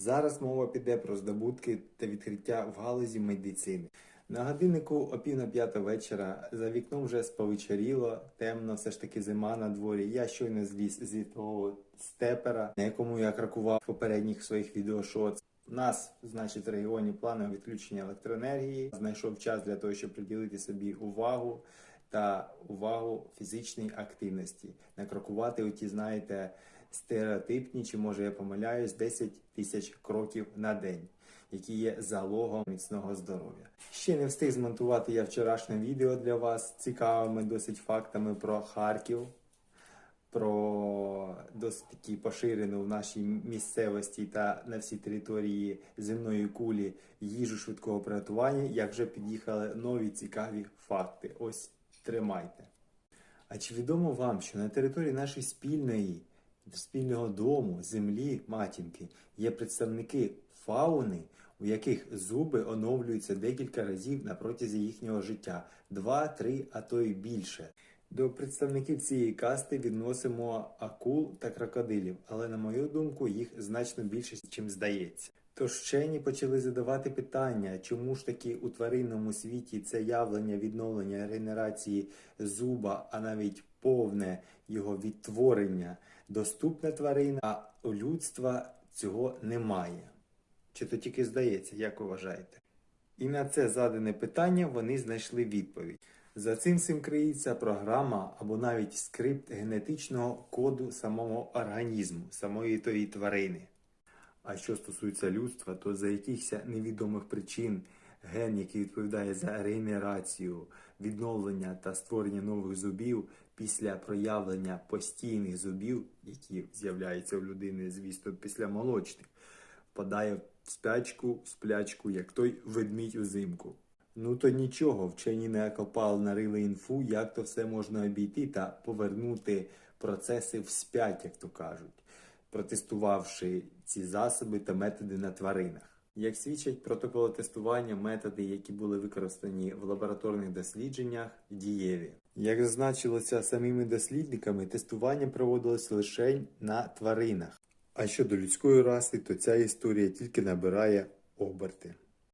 Зараз мова піде про здобутки та відкриття в галузі медицини. На годиннику о пів на п'ята вечора за вікном вже сповечеріло, темно, все ж таки зима на дворі. Я щойно зліз зі того степера, на якому я кракував попередніх своїх відеошоц. У нас, значить, в регіоні планове відключення електроенергії. Знайшов час для того, щоб приділити собі увагу та увагу фізичній активності. Накрокувати оті, знаєте, стереотипні, чи може я помиляюсь, 10 тисяч кроків на день, які є залогом міцного здоров'я. Ще не встиг змонтувати я вчорашнє відео для вас з цікавими досить фактами про Харків, про досить таки поширену в нашій місцевості та на всій території земної кулі їжу швидкого приготування, як вже під'їхали нові цікаві факти. Ось тримайте. А чи відомо вам, що на території нашої спільної спільного дому, землі, матінки є представники фауни, у яких зуби оновлюються декілька разів на протязі їхнього життя, два, три, а то й більше. До представників цієї касти відносимо акул та крокодилів, але на мою думку, їх значно більше, чим здається. Тож вчені почали задавати питання, чому ж таки у тваринному світі це явлення відновлення регенерації зуба, а навіть повне його відтворення доступне тваринам, а у людства цього немає. Чи то тільки здається, як вважаєте? І на це задане питання вони знайшли відповідь. За цим всім криється програма або навіть скрипт генетичного коду самого організму, самої тої тварини. А що стосується людства, то за якихось невідомих причин ген, який відповідає за регенерацію, відновлення та створення нових зубів після проявлення постійних зубів, які з'являються у людини, звісно, після молочних, впадає в спячку, в сплячку, як той ведмідь узимку. Ну то нічого, вчені не окопали, нарили інфу, як то все можна обійти та повернути процеси вспять, як то кажуть, протестувавши ці засоби та методи на тваринах. Як свідчать протоколи тестування, методи, які були використані в лабораторних дослідженнях, дієві. Як зазначилося самими дослідниками, тестування проводилось лише на тваринах. А щодо людської раси, то ця історія тільки набирає оберти.